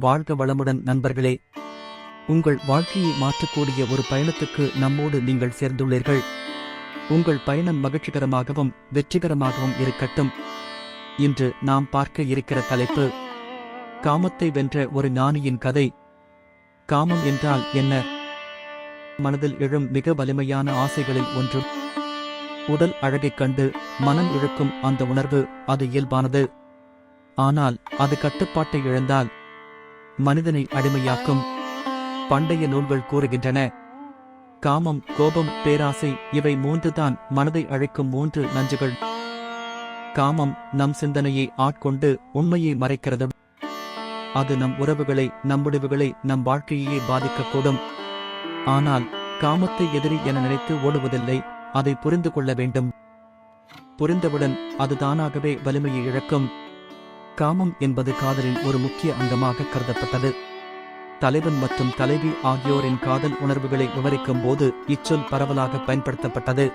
வாழ்க வளமுடன் நண்பர்களே. உங்கள் வாழ்க்கையை மாற்றக்கூடிய ஒரு பயணத்துக்கு நம்மோடு நீங்கள் சேர்ந்துள்ளீர்கள். உங்கள் பயணம் மகிழ்ச்சிகரமாகவும் வெற்றிகரமாகவும் இருக்கட்டும். இன்று நாம் பார்க்க இருக்கிற தலைப்பு காமத்தை வென்ற ஒரு ஞானியின் கதை. காமம் என்றால் என்ன? மனதில் எழும் மிக வலிமையான ஆசைகளில் ஒன்று. உடல் அழகைக் கண்டு மனம் இழுக்கும் அந்த உணர்வு அது இயல்பானது. ஆனால் அது கட்டுப்பாட்டை இழந்தால் மனிதனை அடிமையாக்கும் பண்டைய நூல்கள் கூறுகின்றன. காமம் கோபம் பேராசை இவை மூன்று தான் மனதை அழைக்கும் மூன்று நஞ்சுகள். காமம் நம் சிந்தனையை ஆட்கொண்டு உண்மையை மறைக்கிறது. அது நம் உறவுகளை நம் முடிவுகளை நம் வாழ்க்கையே பாதிக்கக்கூடும். ஆனால் காமத்தை எதிரி என நினைத்து ஓடுவதில்லை அதை புரிந்து கொள்ள வேண்டும். புரிந்தவுடன் அது தானாகவே வலிமையை இழக்கும். காமம் என்பது காதலின் ஒரு முக்கிய அங்கமாக கருதப்பட்டது. தலைவன் மற்றும் தலைவி ஆகியோரின் காதல் உணர்வுகளை விவரிக்கும் போது இச்சொல் பரவலாக பயன்படுத்தப்பட்டது.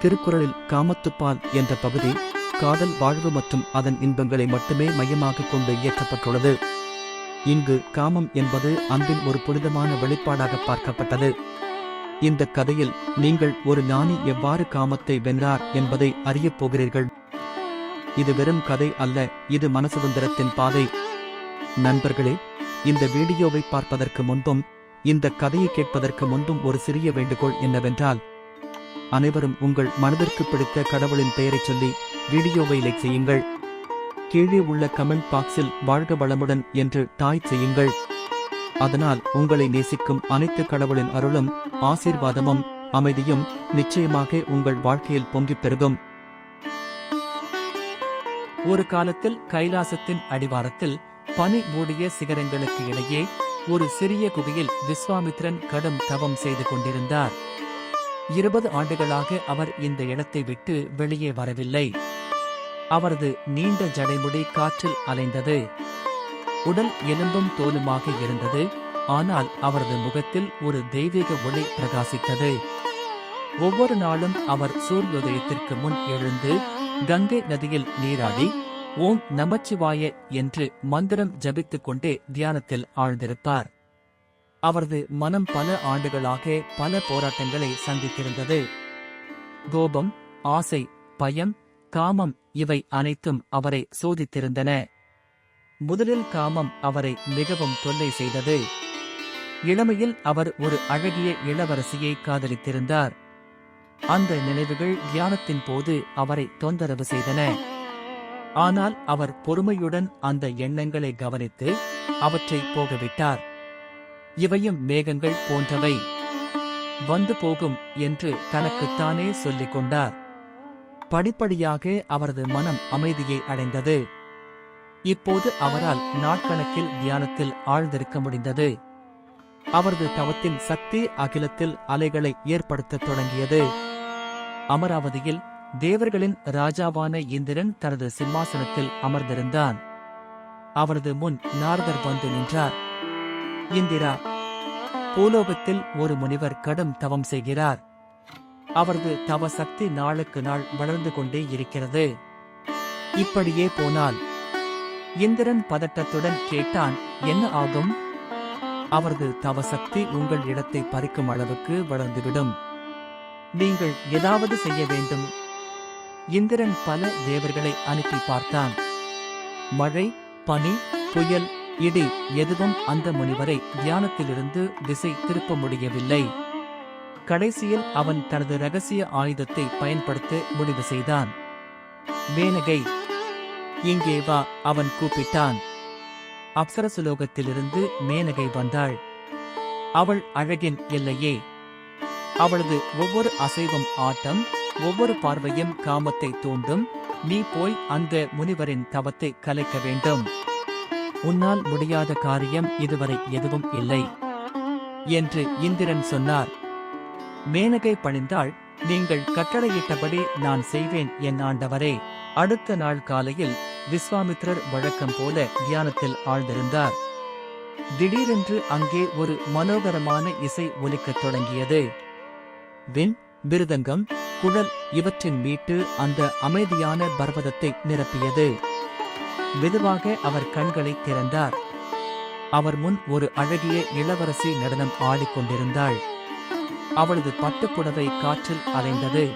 திருக்குறளில் காமத்துப்பால் என்ற பகுதி காதல் வாழ்வு மற்றும் அதன் இன்பங்களை மட்டுமே மையமாக கொண்டு இயற்றப்பட்டுள்ளது. இங்கு காமம் என்பது அன்பின் ஒரு புனிதமான வெளிப்பாடாக பார்க்கப்பட்டது. இந்த கதையில் நீங்கள் ஒரு ஞானி எவ்வாறு காமத்தை வென்றார் என்பதை அறியப் போகிறீர்கள்? இது வெறும் கதை அல்ல இது மனசுதந்திரத்தின் பாதை. நண்பர்களே இந்த வீடியோவை பார்ப்பதற்கு முன்பும் இந்த கதையை கேட்பதற்கு முன்பும் ஒரு சிறிய வேண்டுகோள் என்னவென்றால் அனைவரும் உங்கள் மனதிற்கு பிடித்த கடவுளின் பெயரை சொல்லி வீடியோவை லைக் செய்யுங்கள். கீழே உள்ள கமெண்ட் பாக்ஸில் வாழ்க வளமுடன் என்று டாய் செய்யுங்கள். அதனால் உங்களை நேசிக்கும் அனைத்து கடவுளின் அருளும் ஆசீர்வாதமும் அமைதியும் நிச்சயமாக உங்கள் வாழ்க்கையில் பொங்கிப் பெருகும். ஒரு காலத்தில் கைலாசத்தின் அடிவாரத்தில் பனி மூடிய சிகரங்களுக்கு இடையே ஒரு சிறிய குகையில் விஸ்வாமித்ரன் கடும் தவம் செய்து கொண்டிருந்தார். இருபது ஆண்டுகளாக அவர் இந்த இடத்தை விட்டு வெளியே வரவில்லை. அவரது நீண்ட ஜடைமுடி காற்றில் அலைந்தது. உடல் எலும்பும் தோலுமாக இருந்தது. ஆனால் அவரது முகத்தில் ஒரு தெய்வீக ஒளி பிரகாசித்தது. ஒவ்வொரு நாளும் அவர் சூரியோதயத்திற்கு முன் எழுந்து கங்கை நதியில் நீராடி ஓம் நமச்சிவாய என்று மந்திரம் ஜபித்துக் கொண்டே தியானத்தில் ஆழ்ந்திருப்பார். அவரது மனம் பல ஆண்டுகளாக பல போராட்டங்களை சந்தித்திருந்தது. கோபம் ஆசை பயம் காமம் இவை அனைத்தும் அவரை சோதித்திருந்தன. முதலில் காமம் அவரை மிகவும் தொல்லை செய்தது. இளமையில் அவர் ஒரு அழகிய இளவரசியை காதலித்திருந்தார். அந்த நினைவுகள் தியானத்தின் போது அவரை தொந்தரவு செய்தன. ஆனால் அவர் பொறுமையுடன் அந்த எண்ணங்களை கவனித்து அவற்றை போகவிட்டார். இவையும் மேகங்கள் போன்றவை. வந்து போகும் என்று தனக்குத்தானே சொல்லிக் கொண்டார். படிப்படியாக அவரது மனம் அமைதியை அடைந்தது. இப்போது அவரால் நாட்கணக்கில் தியானத்தில் ஆழ்ந்திருக்க முடிந்தது. அவரது தவத்தின் சக்தி அகிலத்தில் அலைகளை ஏற்படுத்தத் தொடங்கியது. அமராவதியில் தேவர்களின் ராஜாவான இந்திரன் தனது சிம்மாசனத்தில் அமர்ந்திருந்தான். அவரது முன் நாரதர் வந்து நின்றார். இந்திரா பூலோகத்தில் ஒரு முனிவர் கடும் தவம் செய்கிறார். அவரது தவ சக்தி நாளுக்கு நாள் வளர்ந்து கொண்டே இருக்கிறது. இப்படியே போனால் இந்திரன் பதட்டத்துடன் கேட்டான் என்ன ஆகும்? அவரது தவசக்தி உங்கள் இடத்தை பறிக்கும் அளவுக்கு வளர்ந்துவிடும். நீங்கள் ஏதாவது செய்ய வேண்டும். இந்திரன் பல தேவர்களை அனுப்பி பார்த்தான். மழை பனி புயல் இடி எதுவும் அந்த முனிவரை தியானத்திலிருந்து திசை திருப்ப முடியவில்லை. கடைசியில் அவன் தனது ரகசிய ஆயுதத்தை பயன்படுத்த முடிவு செய்தான். மேனகை இங்கே வா அவன் கூப்பிட்டான். அப்சரசுலோகத்திலிருந்து மேனகை வந்தாள். அவள் அழகின் எல்லையே அவளது ஒவ்வொரு அசைவும் ஆட்டம் ஒவ்வொரு பார்வையும் காமத்தை தூண்டும். நீ போய் அந்த முனிவரின் தவத்தை கலைக்க வேண்டும். உன்னால் முடியாத காரியம் இதுவரை எதுவும் இல்லை. என்று இந்திரன் சொன்னார். மேனகை பணிந்தாள் நீங்கள் கட்டளையிட்டபடி நான் செய்வேன் என் ஆண்டவரே. அடுத்த நாள் காலையில் விஸ்வாமித்ரர் வழக்கம் போல தியானத்தில் ஆழ்ந்திருந்தார். திடீரென்று அங்கே ஒரு மனோகரமான இசை ஒலிக்கத் தொடங்கியது. விண் மிருதங்கம் குழல் இவற்றின் மீட்டு அந்த அமைதியான பர்வதத்தை நிரப்பியது. மெதுவாக அவர் கண்களை திறந்தார். அவர் முன் ஒரு அழகிய இளவரசி நடனம் ஆடிக்கொண்டிருந்தாள் அவளது பட்டுப்புடவை காற்றில் அலைந்தது.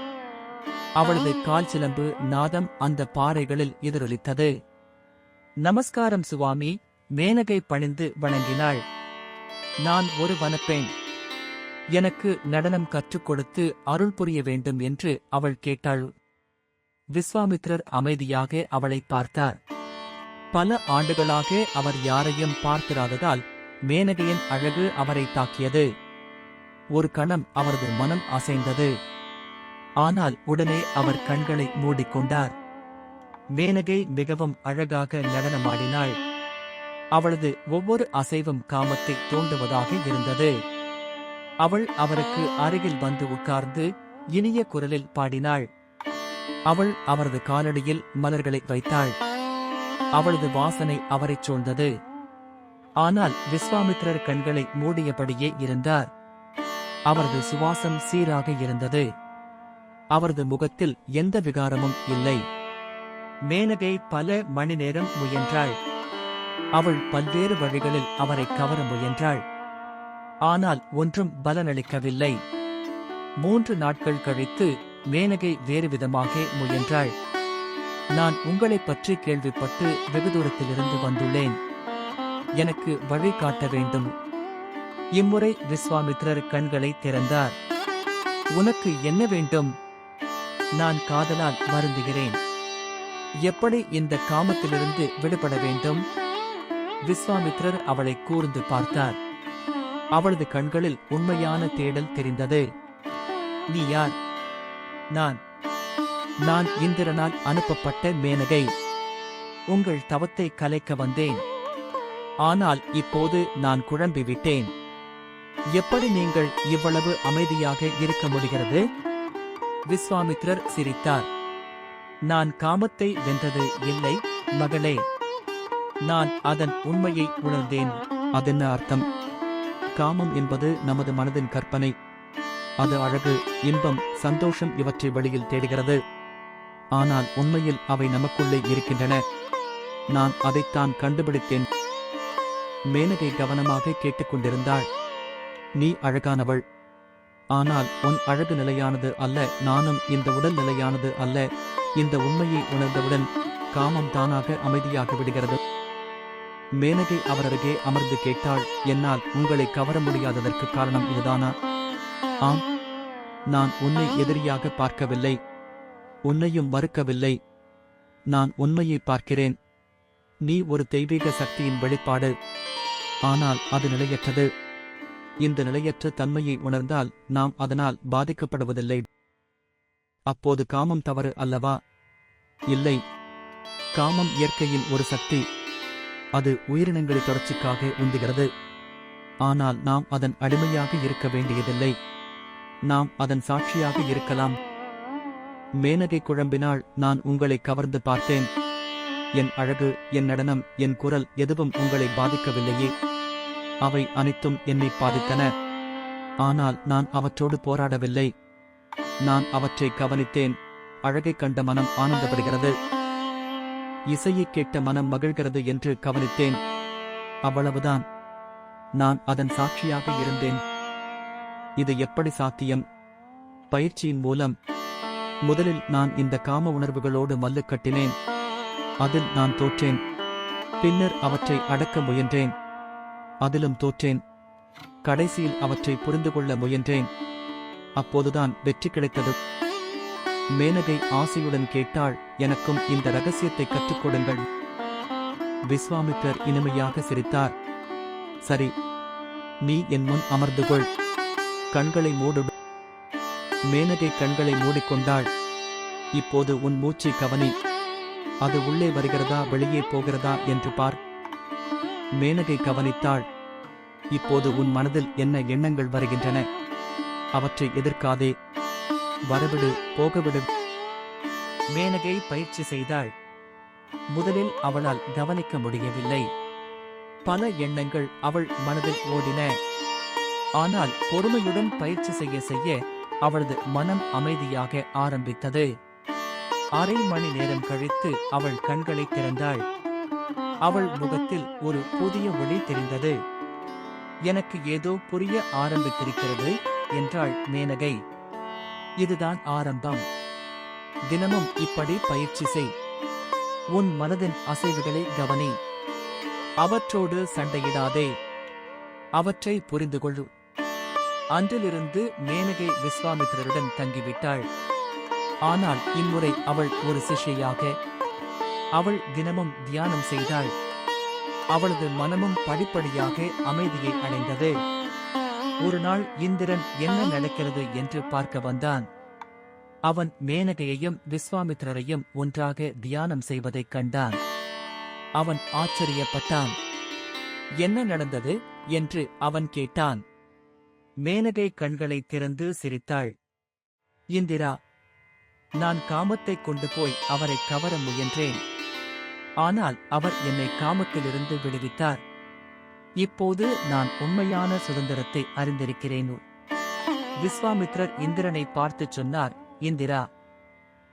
அவளது கால் சிலம்பு நாதம் அந்த பாறைகளில் எதிரொலித்தது. நமஸ்காரம் சுவாமி மேனகை பணிந்து வணங்கினாள். நான் ஒரு வனப்பேன் எனக்கு நடனம் கற்றுக் கொடுத்து அருள் புரிய வேண்டும் என்று அவள் கேட்டாள். விஸ்வாமித்ரர் அமைதியாக அவளை பார்த்தார். பல ஆண்டுகளாக அவர் யாரையும் பார்த்திராததால் மேனகையின் அழகு அவரை தாக்கியது. ஒரு கணம் அவரது மனம் அசைந்தது. ஆனால் உடனே அவர் கண்களை மூடிக்கொண்டார். மேனகை மிகவும் அழகாக நடனமாடினாள். அவளது ஒவ்வொரு அசைவும் காமத்தை தூண்டுவதாக இருந்தது. அவள் அவருக்கு அருகில் வந்து உட்கார்ந்து இனிய குரலில் பாடினாள். அவள் அவரது காலடியில் மலர்களை வைத்தாள். அவளது வாசனை அவரைச் சூழ்ந்தது. ஆனால் விஸ்வாமித்திரர் கண்களை மூடியபடியே இருந்தார். அவரது சுவாசம் சீராக இருந்தது. அவரது முகத்தில் எந்த விகாரமும் இல்லை. மேனகை பல மணி நேரம் முயன்றாள். அவள் பல்வேறு வழிகளில் அவரை கவர முயன்றாள். ஆனால் ஒன்றும் பலனளிக்கவில்லை. மூன்று நாட்கள் கழித்து மேனகை வேறு விதமாக முயன்றாள். நான் உங்களைப் பற்றி கேள்விப்பட்டு வெகு தூரத்திலிருந்து வந்துள்ளேன். எனக்கு வழி காட்ட வேண்டும். இம்முறை விஸ்வாமித்ரர் கண்களை திறந்தார். உனக்கு என்ன வேண்டும்? நான் காதலால் வருந்துகிறேன். எப்படி இந்த காமத்திலிருந்து விடுபட வேண்டும்? விஸ்வாமித்ரர் அவளை கூர்ந்து பார்த்தார். அவளது கண்களில் உண்மையான தேடல் தெரிந்தது. நீ யார்? நான். நான் இந்திரனால் அனுப்பப்பட்ட மேனகை. உங்கள் தவத்தை கலைக்க வந்தேன். ஆனால் இப்போது நான் குழம்பிவிட்டேன். எப்படி நீங்கள் இவ்வளவு அமைதியாக இருக்க முடிகிறது? விஸ்வாமித்ரர் சிரித்தார். நான் காமத்தை வென்றது இல்லை மகளே. நான் அதன் உண்மையை உணர்ந்தேன். அதென்ன அர்த்தம்? காமம் என்பது நமது மனதின் கற்பனை. அது அழகு இன்பம் சந்தோஷம் இவற்றை வெளியில் தேடுகிறது. ஆனால் உண்மையில் அவை நமக்குள்ளே இருக்கின்றன. நான் அதைத்தான் கண்டுபிடித்தேன். மேனகை கவனமாக கேட்டுக்கொண்டிருந்தாள் நீ அழகானவள். ஆனால் உன் அழகு நிலையானது அல்ல நானும் இந்த உடல் நிலையானது அல்ல. இந்த உண்மையை உணர்ந்தவுடன் காமம் தானாக அமைதியாகி விடுகிறது. மேனகை அவர் அருகே அமர்ந்து கேட்டாள் என்னால் உங்களை கவர முடியாததற்கு காரணம் இதுதானா? ஆம் நான் உன்னை எதிரியாக பார்க்கவில்லை. உன்னையும் மறுக்கவில்லை. நான் உண்மையை பார்க்கிறேன். நீ ஒரு தெய்வீக சக்தியின் வெளிப்பாடு. ஆனால் அது நிலையற்றது. இந்த நிலையற்ற தன்மையை உணர்ந்தால் நாம் அதனால் பாதிக்கப்படுவதில்லை. அப்போது காமம் தவறு அல்லவா? இல்லை. காமம் இயற்கையின் ஒரு சக்தி. அது உயிரினங்களை தொடர்ச்சிக்காக உந்துகிறது. ஆனால் நாம் அதன் அடிமையாக இருக்க வேண்டியதில்லை. நாம் அதன் சாட்சியாக இருக்கலாம். மேனகை குழம்பினால் நான் உங்களை கவர்ந்து பார்த்தேன். என் அழகு என் நடனம் என் குரல் எதுவும் உங்களை பாதிக்கவில்லையே. அவை அனைத்தும் என்னை பாதித்தன. ஆனால் நான் அவற்றோடு போராடவில்லை. நான் அவற்றை கவனித்தேன். அழகைக் கண்ட மனம் ஆனந்தப்படுகிறது. இசையை கேட்ட மனம் மகிழ்கிறது என்று கவனித்தேன். அவ்வளவுதான். நான் அதன் சாட்சியாக இருந்தேன். இது எப்படி சாத்தியம்? பயிற்சியின் மூலம். முதலில் நான் இந்த காம உணர்வுகளோடு மல்லு கட்டினேன். அதில் நான் தோற்றேன். பின்னர் அவற்றை அடக்க முயன்றேன். அதிலும் தோற்றேன். கடைசியில் அவற்றை புரிந்து கொள்ள முயன்றேன். அப்போதுதான் வெற்றி கிடைத்தது. மேனகை ஆசையுடன் கேட்டாள் எனக்கும் இந்த ரகசியத்தை கற்றுக் கொடுங்கள். விஸ்வாமித்தர் இனிமையாக சிரித்தார். சரி நீ என் முன் அமர்ந்து கொள் கண்களை மூடு. மேனகை கண்களை மூடிக்கொண்டாள். இப்போது உன் மூச்சை கவனி. அது உள்ளே வருகிறதா வெளியே போகிறதா என்று பார். மேனகை கவனித்தாள். இப்போது உன் மனதில் என்ன எண்ணங்கள் வருகின்றன? அவற்றை எதிர்க்காதே. வரவிடு போகவிடு. மேனகை பயிற்சி செய்தாள். முதலில் அவளால் கவனிக்க முடியவில்லை. பல எண்ணங்கள் அவள் மனதில் ஓடின. ஆனால் பொறுமையுடன் பயிற்சி செய்ய செய்ய அவளது மனம் அமைதியாக ஆரம்பித்தது. அரை மணி நேரம் கழித்து அவள் கண்களை திறந்தாள். அவள் முகத்தில் ஒரு புதிய ஒளி தெரிந்தது. எனக்கு ஏதோ புரிய ஆரம்பித்திருக்கிறது என்றாள் மேனகை. இதுதான் ஆரம்பம். தினமும் இப்படி பயிற்சி செய். உன் மனதின் அசைவுகளை கவனி. அவற்றோடு சண்டையிடாதே. அவற்றை புரிந்து கொள்ளு அன்றிலிருந்து மேனகை விஸ்வாமித்திரருடன் தங்கிவிட்டாள். ஆனால் இம்முறை அவள் ஒரு சிஷ்யாக அவள் தினமும் தியானம் செய்தாள். அவளது மனமும் படிப்படியாக அமைதியை அடைந்தது. ஒரு நாள் இந்திரன் என்ன நடக்கிறது என்று பார்க்க வந்தான். அவன் மேனகையையும் விஸ்வாமித்ரரையும் ஒன்றாக தியானம் செய்வதைக் கண்டான். அவன் ஆச்சரியப்பட்டான். என்ன நடந்தது? என்று அவன் கேட்டான். மேனகை கண்களை திறந்து சிரித்தாள். இந்திரா நான் காமத்தைக் கொண்டு போய் அவரை கவர முயன்றேன். ஆனால் அவர் என்னை காமத்திலிருந்து விடுவித்தார். இப்போது நான் உண்மையான சுதந்திரத்தை அறிந்திருக்கிறேன். விஸ்வாமித்ரர் இந்திரனை பார்த்துச் சொன்னார் இந்திரா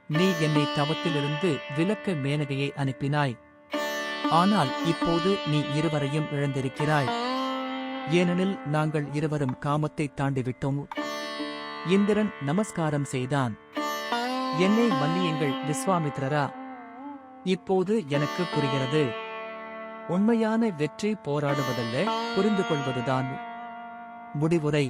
நீ என்னை தவத்திலிருந்து விலக்க மேனகையை அனுப்பினாய். ஆனால் இப்போது நீ இருவரையும் இழந்திருக்கிறாய். ஏனெனில் நாங்கள் இருவரும் காமத்தை தாண்டிவிட்டோம். இந்திரன் நமஸ்காரம் செய்தான். என்னை மன்னியுங்கள் விஸ்வாமித்ரரா. இப்போது எனக்கு புரிகிறது. உண்மையான வெற்றி போராடுவதல்ல புரிந்து கொள்வதுதான் முடிவுரை.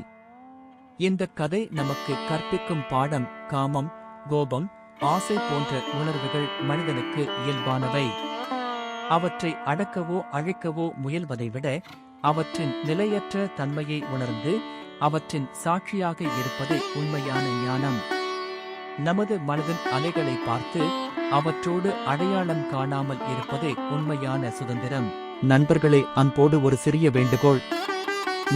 இந்த கதை நமக்கு கற்பிக்கும் பாடம் காமம் கோபம் ஆசை போன்ற உணர்வுகள் மனிதனுக்கு இயல்பானவை. அவற்றை அடக்கவோ அழிக்கவோ முயல்வதை விட அவற்றின் நிலையற்ற தன்மையை உணர்ந்து அவற்றின் சாட்சியாக இருப்பது உண்மையான ஞானம். நமது மனதின் அலைகளை பார்த்து அவற்றோடு அடையாளம் காணாமல் இருப்பதே உண்மையான சுதந்திரம். நண்பர்களே அன்போடு ஒரு சிறிய வேண்டுகோள்.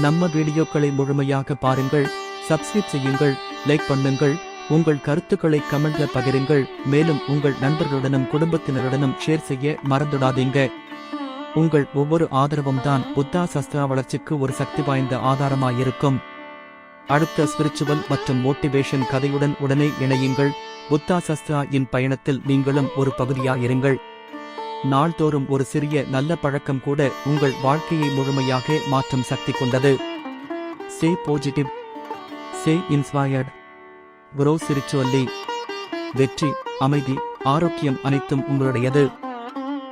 நம்ம வீடியோக்களை முழுமையாக பாருங்கள் சப்ஸ்கிரைப் செய்யுங்கள் லைக் பண்ணுங்கள் உங்கள் கருத்துக்களை கமெண்ட்ல பகிருங்கள் மேலும் உங்கள் நண்பர்களுடனும் குடும்பத்தினருடனும் ஷேர் செய்ய மறந்துடாதீங்க. உங்கள் ஒவ்வொரு ஆதரவும் தான் புத்தா சஸ்திரா வளர்ச்சிக்கு ஒரு சக்தி வாய்ந்த ஆதாரமாயிருக்கும். அடுத்த ஸ்பிரிச்சுவல் மற்றும் மோட்டிவேஷன் கதையுடன் உடனே இணையுங்கள். புத்தா சஸ்திரா இன் பயணத்தில் நீங்களும் ஒரு பகுதியாயிருங்கள் நாள்தோறும் ஒரு சிறிய நல்ல பழக்கம் கூட உங்கள் வாழ்க்கையை முழுமையாக மாற்றும் சக்தி கொண்டது. Stay positive stay inspired grow spiritually வெற்றி அமைதி ஆரோக்கியம் அனைத்தும் உங்களுடையது.